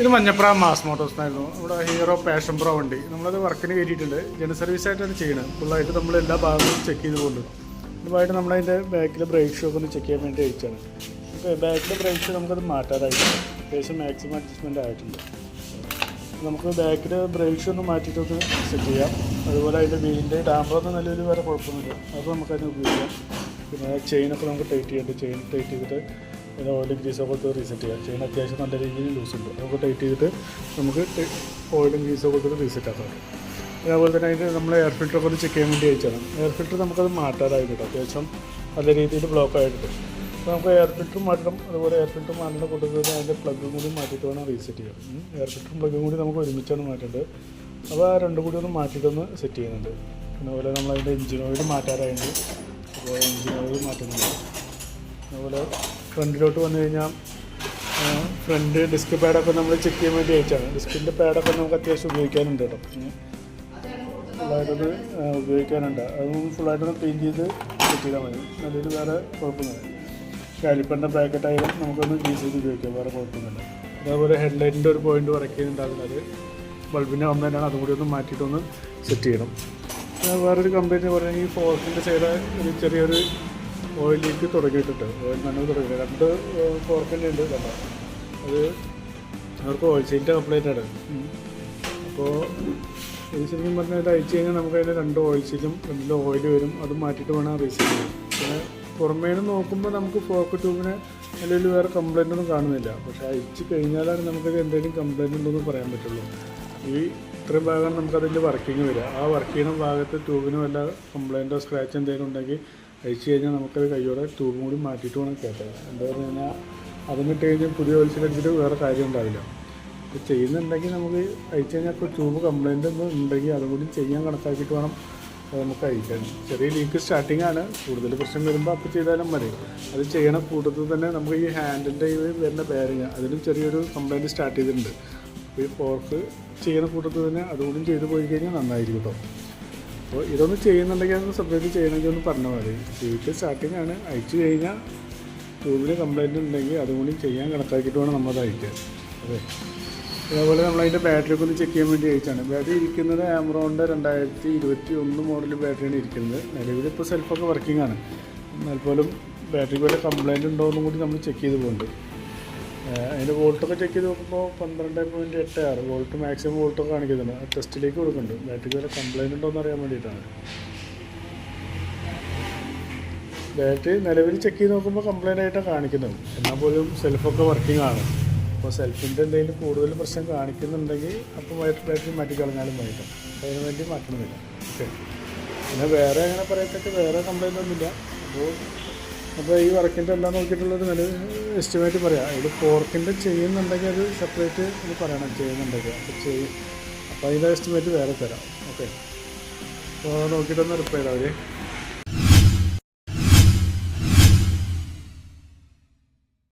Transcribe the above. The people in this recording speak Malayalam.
ഇത് മഞ്ഞപ്ര മാസ് മോട്ടോഴ്സ് ആയിരുന്നു ഇവിടെ ഹീറോ പാഷൻ പ്രോ വണ്ടി. നമ്മളത് വർക്കിന് കയറ്റിയിട്ടുണ്ട്. ജന സർവീസ് ആയിട്ടാണ് ചെയ്യുന്നത് ഫുള്ളായിട്ട് നമ്മൾ എല്ലാ ഭാഗങ്ങളും ചെക്ക് ചെയ്ത് പോകുന്നുണ്ട് ഇതുമായിട്ട് നമ്മളതിന്റെ ബാക്കിൽ ബ്രേക്ക് ഷോക്ക് ഒന്ന് ചെക്ക് ചെയ്യാൻ വേണ്ടി അയച്ചാണ് അപ്പോൾ ബാക്കിലെ ഷോ നമുക്കത് മാറ്റാതായിട്ടുണ്ട് അത്യാവശ്യം മാക്സിമം അഡ്ജസ്റ്റ്മെന്റ് ആയിട്ടുണ്ട്. നമുക്ക് ബാക്കിൽ ബ്രേക്ക് ഷോ ഒന്ന് മാറ്റിയിട്ട് ഒന്ന് സെറ്റ് ചെയ്യാം. അതുപോലെ അതിന്റെ വീലിന്റെ ഡാമ്പറൊന്നും നല്ലൊരു വേറെ കുഴപ്പമൊന്നുമില്ല. അത് നമുക്കതിന് ഉപയോഗിക്കാം. പിന്നെ ചെയിനൊക്കെ നമുക്ക് ടൈറ്റ് ചെയ്യേണ്ടത് ചെയിൻ ടൈറ്റ് ചെയ്തിട്ട് പിന്നെ ഓയിൽ ഗ്രീസൊക്കെ കൊടുത്ത് റീസെറ്റ് ചെയ്യാം. ചെയിൻ അത്യാവശ്യം നല്ല രീതിയിൽ ലൂസ് ഉണ്ട്. അതൊക്കെ ടൈറ്റ് ചെയ്തിട്ട് നമുക്ക് ഓയിലും ഗ്രീസൊക്കെ കൊടുത്തിട്ട് റീസെറ്റ് ആക്കാം. അതേപോലെ തന്നെ അതിന്റെ നമ്മൾ എയർ ഫിൽറ്ററൊക്കെ ഒന്ന് ചെക്ക് ചെയ്യാൻ വേണ്ടി അയച്ചാണ് എയർ ഫിൽറ്റർ നമുക്കത് മാറ്റാറായിട്ടുണ്ട് അത്യാവശ്യം നല്ല രീതിയിൽ ബ്ലോക്ക് ആയിട്ടുണ്ട് അപ്പോൾ നമുക്ക് എയർ ഫിൽറ്റർ മാറ്റണം. അതുപോലെ എയർ ഫിൽറ്റർ മാറ്റുന്ന കൂട്ടത്തിൽ അതിന്റെ പ്ലഗും കൂടി മാറ്റിയിട്ട് വേണം റീസെറ്റ് ചെയ്യാം എയർ ഫിൽറ്ററും പ്ലഗും കൂടി നമുക്ക് ഒരുമിച്ചാണ് മാറ്റേണ്ടത്. അപ്പോൾ ആ രണ്ടും കൂടി ഒന്ന് മാറ്റിയിട്ടൊന്ന് സെറ്റ് ചെയ്യുന്നുണ്ട്. അതുപോലെ നമ്മൾ അതിന്റെ എഞ്ചിൻ ഓയിൽ മാറ്റാറായിട്ട് അപ്പോൾ എഞ്ചിൻ ഓയിൽ മാറ്റുന്നുണ്ട്. അതുപോലെ ഫ്രണ്ടിലോട്ട് വന്നു കഴിഞ്ഞാൽ ഫ്രണ്ട് ഡിസ്ക് പാഡൊക്കെ നമ്മൾ ചെക്ക് ചെയ്യാൻ വേണ്ടി അയച്ചാണ്. ഡിസ്കിന്റെ പാഡൊക്കെ നമുക്ക് അത്യാവശ്യം ഉപയോഗിക്കാനുണ്ട് കേട്ടോ. ഫുള്ളായിട്ടൊന്ന് ഉപയോഗിക്കാനുണ്ട്. അതൊന്നും ഫുള്ളായിട്ടൊന്ന് പെയിന്റ് ചെയ്ത് സെറ്റ് ചെയ്താൽ മതി. നല്ലൊരു വേറെ കുഴപ്പമൊന്നുമില്ല. കാലിപ്പറിന്റെ പാക്കറ്റായാലും നമുക്കൊന്ന് യൂസ് ചെയ്ത് ഉപയോഗിക്കാം. വേറെ കുഴപ്പമൊന്നുമില്ല. അതേപോലെ ഹെഡ്ലൈറ്റിന്റെ ഒരു പോയിന്റ് വരയ്ക്കുന്നുണ്ടാകുന്നത് ചെയ്യുന്നുണ്ടാകുന്നത് ബൾബിന്റെ കംപ്ലൈന്റ് ആണ് അതും കൂടി ഒന്ന് മാറ്റിയിട്ടൊന്ന് സെറ്റ് ചെയ്യണം. വേറൊരു കംപ്ലൈന്റ് പറയുകയാണെങ്കിൽ ഈ ഫോർക്കിന്റെ സൈഡ് ഒരു ചെറിയൊരു ഓയിൽ ലീക്ക് തുടങ്ങിയിട്ടുണ്ട്. ഓയിൽ മണ്ണ് തുടങ്ങി രണ്ട് ഫോർക്കിന്റെ ഉണ്ട് കേട്ടോ. അത് അവർക്ക് ഓയിൽ ചെയിന്റെ കംപ്ലൈന്റ് ആണ്. അപ്പോൾ ഇത് ശരിക്കും പറഞ്ഞാൽ ഇത് അയച്ചു കഴിഞ്ഞാൽ നമുക്ക് അതിന്റെ രണ്ട് ഓയിൽ സീലും രണ്ടിലും ഓയിൽ വരും. അത് മാറ്റിയിട്ട് വേണം റീസെറ്റ് ചെയ്യാൻ പിന്നെ പുറമേ നിന്ന് നോക്കുമ്പോൾ നമുക്ക് ഫോക്ക് ട്യൂബിന് അല്ലെങ്കിൽ വേറെ കംപ്ലൈന്റ് ഒന്നും കാണുന്നില്ല. പക്ഷേ അയച്ചു കഴിഞ്ഞാലാണ് നമുക്കത് എന്തെങ്കിലും കംപ്ലൈന്റ് ഉണ്ടെന്ന് പറയാൻ പറ്റുള്ളൂ. ഈ ഇത്രയും ഭാഗമാണ് നമുക്കതിന്റെ വർക്കിംഗ് വരിക. ആ വർക്ക് ചെയ്യുന്ന ഭാഗത്ത് ട്യൂബിന് വല്ല കംപ്ലൈന്റോ സ്ക്രാച്ച് എന്തെങ്കിലും ഉണ്ടെങ്കിൽ അയച്ചു കഴിഞ്ഞാൽ നമുക്കത് കയ്യോടെ ട്യൂബും കൂടി മാറ്റിയിട്ട് വേണം കേട്ടോ എന്താ പറഞ്ഞു കഴിഞ്ഞാൽ ഇട്ട് കഴിഞ്ഞാൽ പുതിയ ഓയിൽസിലടിച്ചിട്ട് വേറെ കാര്യം ഉണ്ടാവില്ല. ഇത് ചെയ്യുന്നുണ്ടെങ്കിൽ നമുക്ക് അയച്ചു കഴിഞ്ഞാൽ ഇപ്പോൾ ട്യൂബ് കംപ്ലൈന്റ് ഒന്നും ഉണ്ടെങ്കിൽ അതും കൂടി ചെയ്യാൻ കണക്കാക്കിയിട്ട് വേണം അത് നമുക്ക് അയക്കാൻ ചെറിയ ലീക്ക് സ്റ്റാർട്ടിംഗ് ആണ്. കൂടുതൽ പ്രശ്നം വരുമ്പോൾ അപ്പോൾ ചെയ്താലും മതി. അത് ചെയ്യണ കൂട്ടത്തിൽ തന്നെ നമുക്ക് ഈ ഹാൻഡിന്റെ ഈ വരുന്ന ബെയറിങ് അതിലും ചെറിയൊരു കംപ്ലൈന്റ് സ്റ്റാർട്ട് ചെയ്തിട്ടുണ്ട്. അപ്പോൾ ഈ ഫോർക്ക് ചെയ്യണ കൂട്ടത്തിൽ തന്നെ അതുകൂടി ചെയ്തു പോയി കഴിഞ്ഞാൽ നന്നായിരിക്കും കേട്ടോ അപ്പോൾ ഇതൊന്ന് ചെയ്യുന്നുണ്ടെങ്കിൽ അതൊന്ന് സെപ്പറേറ്റ് ചെയ്യണമെങ്കിൽ ഒന്ന് പറഞ്ഞാൽ മതി. ലീക്ക് സ്റ്റാർട്ടിംഗ് ആണ്. അയച്ചു കഴിഞ്ഞാൽ ടൂബിന് കംപ്ലൈന്റ് ഉണ്ടെങ്കിൽ അതുകൂടി ചെയ്യാൻ കണക്കാക്കിയിട്ട് വേണം നമ്മളത് അയക്കാൻ. അതെ. അതേപോലെ നമ്മൾ അതിന്റെ ബാറ്ററി ഒക്കെ ഒന്ന് ചെക്ക് ചെയ്യാൻ വേണ്ടി അയച്ചാണ്. ബാറ്ററി ഇരിക്കുന്നത് ആമറോണിന്റെ രണ്ടായിരത്തി ഇരുപത്തി ഒന്ന് മോഡൽ ബാറ്ററിയാണ് ഇരിക്കുന്നത്. നിലവിൽ ഇപ്പോൾ സെൽഫൊക്കെ വർക്കിംഗ് ആണ്. എന്നാൽ പോലും ബാറ്ററി പോലെ കംപ്ലൈന്റ് ഉണ്ടോ എന്നും കൂടി നമ്മൾ ചെക്ക് ചെയ്ത് പോകുന്നുണ്ട് അതിന്റെ വോൾട്ടൊക്കെ ചെക്ക് ചെയ്ത് നോക്കുമ്പോൾ പന്ത്രണ്ട് പോയിന്റ് എട്ട് ആറ് വോൾട്ട് മാക്സിമം വോൾട്ടൊക്കെ കാണിക്കുന്നുണ്ട്. ടെസ്റ്റിലേക്ക് കൊടുക്കുന്നുണ്ട്. ബാറ്ററിക്ക് വരെ കംപ്ലൈന്റ് ഉണ്ടോ എന്ന് അറിയാൻ വേണ്ടിയിട്ടാണ്. ബാറ്ററി നിലവിൽ ചെക്ക് ചെയ്ത് നോക്കുമ്പോൾ കംപ്ലൈന്റ് ആയിട്ടാണ് കാണിക്കുന്നത്. എന്നാൽ പോലും സെൽഫൊക്കെ വർക്കിംഗ് ആണ്. അപ്പോൾ സെൽഫിന്റെ എന്തെങ്കിലും കൂടുതൽ പ്രശ്നം കാണിക്കുന്നുണ്ടെങ്കിൽ അപ്പോൾ ബാറ്ററി മാറ്റിക്കളഞ്ഞാലും വൈകിട്ടും അതിന് വേണ്ടി മാറ്റണമെന്നില്ല ഓക്കെ പിന്നെ വേറെ അങ്ങനെ പറയത്തൊക്കെ വേറെ കംപ്ലൈന്റ് ഒന്നുമില്ല. അപ്പോൾ അപ്പോൾ ഈ വർക്കിന്റെ എല്ലാം നോക്കിയിട്ടുള്ളൊരു നല്ല എസ്റ്റിമേറ്റ് പറയാം. ഇത് പോർക്കിന്റെ ചെയ്യുന്നുണ്ടെങ്കിൽ അത് സെപ്പറേറ്റ് ഇത് പറയണം ചെയ്യുന്നുണ്ടെങ്കിൽ. അപ്പോൾ ചെയ്യും അപ്പോൾ അതിന്റെ എസ്റ്റിമേറ്റ് വേറെ തരാം. ഓക്കെ അപ്പോൾ നോക്കിയിട്ടൊന്ന് റിപ്പയർ മതി